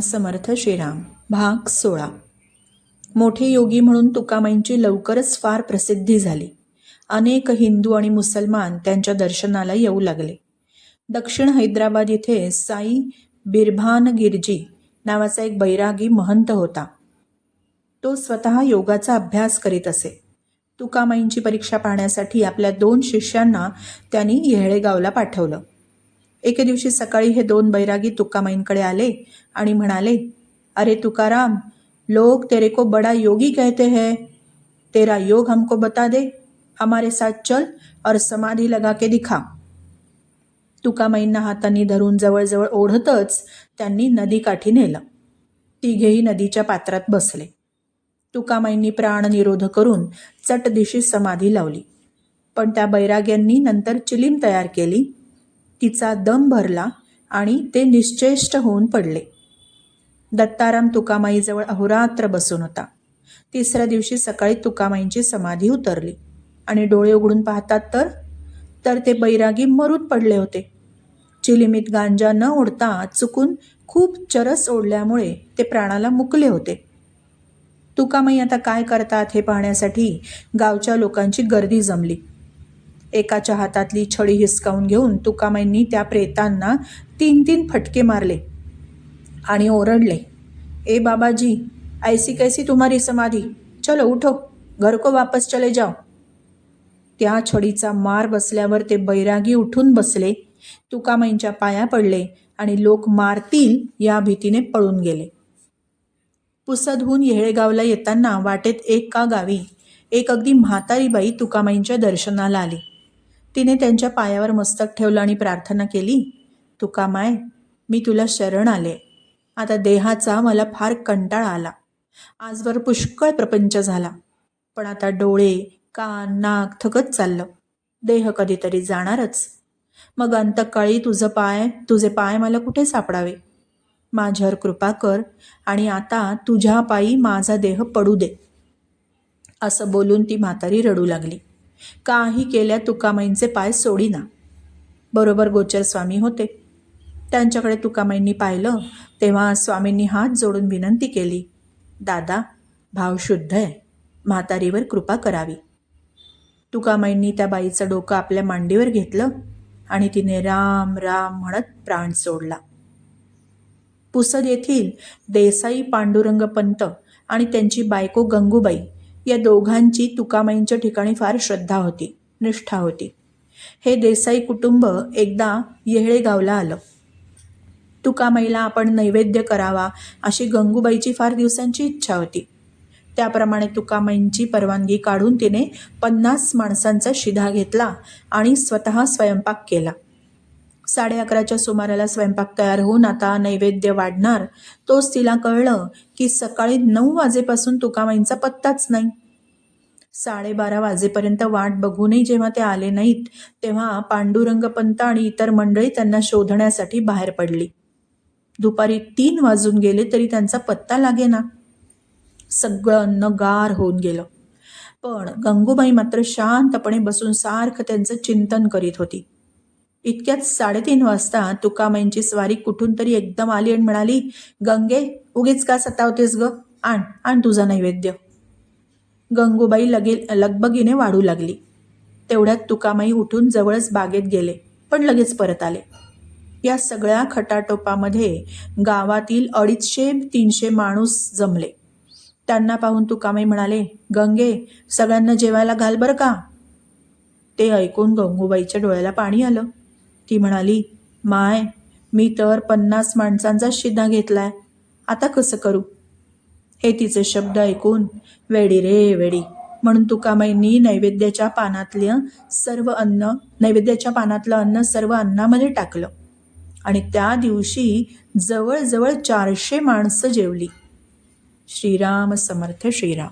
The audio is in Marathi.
समर्थ श्रीराम. भाग सोळा. मोठे योगी म्हणून तुकामाईंची लवकरच फार प्रसिद्धी झाली. अनेक हिंदू आणि मुसलमान त्यांच्या दर्शनाला येऊ लागले. दक्षिण हैदराबाद येथे साई बिरभान गिरजी नावाचा एक बैरागी महंत होता. तो स्वतः योगाचा अभ्यास करीत असे. तुकामाईंची परीक्षा पाहण्यासाठी आपल्या दोन शिष्यांना त्यांनी येहळेगावला पाठवलं. एके दिवशी सकाळी हे दोन बैरागी तुकामाईंकडे आले आणि म्हणाले अरे तुकाराम लोग तेरे को बड़ा योगी कहते हैं. तेरा योग हमको बता दे. हमारे साथ चल और समाधी लगा के दिखा. तुकामाईंना हातांनी धरून जवळजवळ ओढतच त्यांनी नदीकाठी नेलं. तिघेही नदीच्या पात्रात बसले. तुकामाईंनी प्राणनिरोध करून चटदिशी समाधी लावली. पण त्या बैराग्यांनी नंतर चिलीम तयार केली. तिचा दम भरला आणि ते निश्चेष्ट होऊन पडले. दत्ताराम तुकामाईजवळ अहोरात्र बसून होता. तिसऱ्या दिवशी सकाळी तुकामाईंची समाधी उतरली आणि डोळे उघडून पाहतात तर तर ते बैरागी मरून पडले होते. चिलिमीत गांजा न ओढता चुकून खूप चरस ओढल्यामुळे ते प्राणाला मुकले होते. तुकामाई आता काय करतात हे पाहण्यासाठी गावच्या लोकांची गर्दी जमली. एकाच्या हातातली छडी हिसकावून घेऊन तुकामाईंनी त्या प्रेतांना तीन तीन फटके मारले आणि ओरडले ए बाबाजी ऐसी कैसी तुम्हारी समाधी? चलो उठो घर को वापस चले जाओ. त्या छडीचा मार बसल्यावर ते बैरागी उठून बसले तुकामाईंच्या पाया पडले आणि लोक मारतील या भीतीने पळून गेले. पुसदहून येहळेगावला येताना वाटेत एक का गावी एक अगदी म्हातारी बाई तुकामाईंच्या दर्शनाला आली. तिने त्यांच्या पायावर मस्तक ठेवलं आणि प्रार्थना केली तुका माय मी तुला शरण आले. आता देहाचा मला फार कंटाळा आला. आजवर पुष्कळ प्रपंच झाला. पण आता डोळे कान नाक थकत चाललं. देह कधीतरी जाणारच. मग अंतकाळी तुझं पाय तुझे पाय मला कुठे सापडावे? माझ्यावर कृपा कर आणि आता तुझ्या पायी माझा देह पडू दे. असं बोलून ती म्हातारी रडू लागली. काही केल्या तुकामाईंचे पाय सोडीना. बरोबर गोचर स्वामी होते. त्यांच्याकडे तुकामाईंनी पाहिलं तेव्हा स्वामींनी हात जोडून विनंती केली दादा भाव शुद्ध आहे. म्हातारीवर कृपा करावी. तुकामाईंनी त्या बाईचं डोकं आपल्या मांडीवर घेतलं आणि तिने राम राम म्हणत प्राण सोडला. पुसद येथील देसाई पांडुरंग पंत आणि त्यांची बायको गंगूबाई या दोघांची तुकामाईंच्या ठिकाणी फार श्रद्धा होती निष्ठा होती. हे देसाई कुटुंब एकदा येहळेगावला आलं. तुकामाईला आपण नैवेद्य करावा अशी गंगूबाईची फार दिवसांची इच्छा होती. त्याप्रमाणे तुकामाईंची परवानगी काढून तिने पन्नास माणसांचा शिधा घेतला आणि स्वतः स्वयंपाक केला. साडे अकराच्या सुमाराला स्वयंपाक तयार होऊन आता नैवेद्य वाढणार तोच तिला कळलं की सकाळी नऊ वाजेपासून तुकामाईंचा पत्ताच नाही. साडेबारा वाजेपर्यंत वाट बघूनही जेव्हा ते आले नाहीत तेव्हा पांडुरंग पंत आणि इतर मंडळी त्यांना शोधण्यासाठी बाहेर पडली. दुपारी तीन वाजून गेले तरी त्यांचा पत्ता लागेना. सगळं अन्न गार होऊन गेलं. पण गंगूबाई मात्र शांतपणे बसून सारखं त्यांचं चिंतन करीत होती. इतक्यात साडेतीन वाजता तुकामाईंची स्वारी कुठून तरी एकदम आली आणि म्हणाली गंगे उगीच का सतावतेस ग? आण आण तुझा नैवेद्य. गंगूबाई लगे लगबगीने वाढू लागली. तेवढ्यात तुकामाई उठून जवळच बागेत गेले पण लगेच परत आले. या सगळ्या खटाटोपामध्ये गावातील अडीचशे तीनशे माणूस जमले. त्यांना पाहून तुकामाई म्हणाले गंगे सगळ्यांना जेवायला घाल बरं का? ते ऐकून गंगूबाईच्या डोळ्याला पाणी आलं. ती म्हणाली माय मी तर पन्नास माणसांचा शिधा घेतलाय. आता कसं करू? हे तिचे शब्द ऐकून वेडी रे वेडी म्हणून तुकामाईंनी नैवेद्याच्या पानातलं सर्व अन्न नैवेद्याच्या पानातलं अन्न सर्व अन्नामध्ये टाकलं. आणि त्या दिवशी जवळजवळ चारशे माणसं जेवली. श्रीराम समर्थ श्रीराम.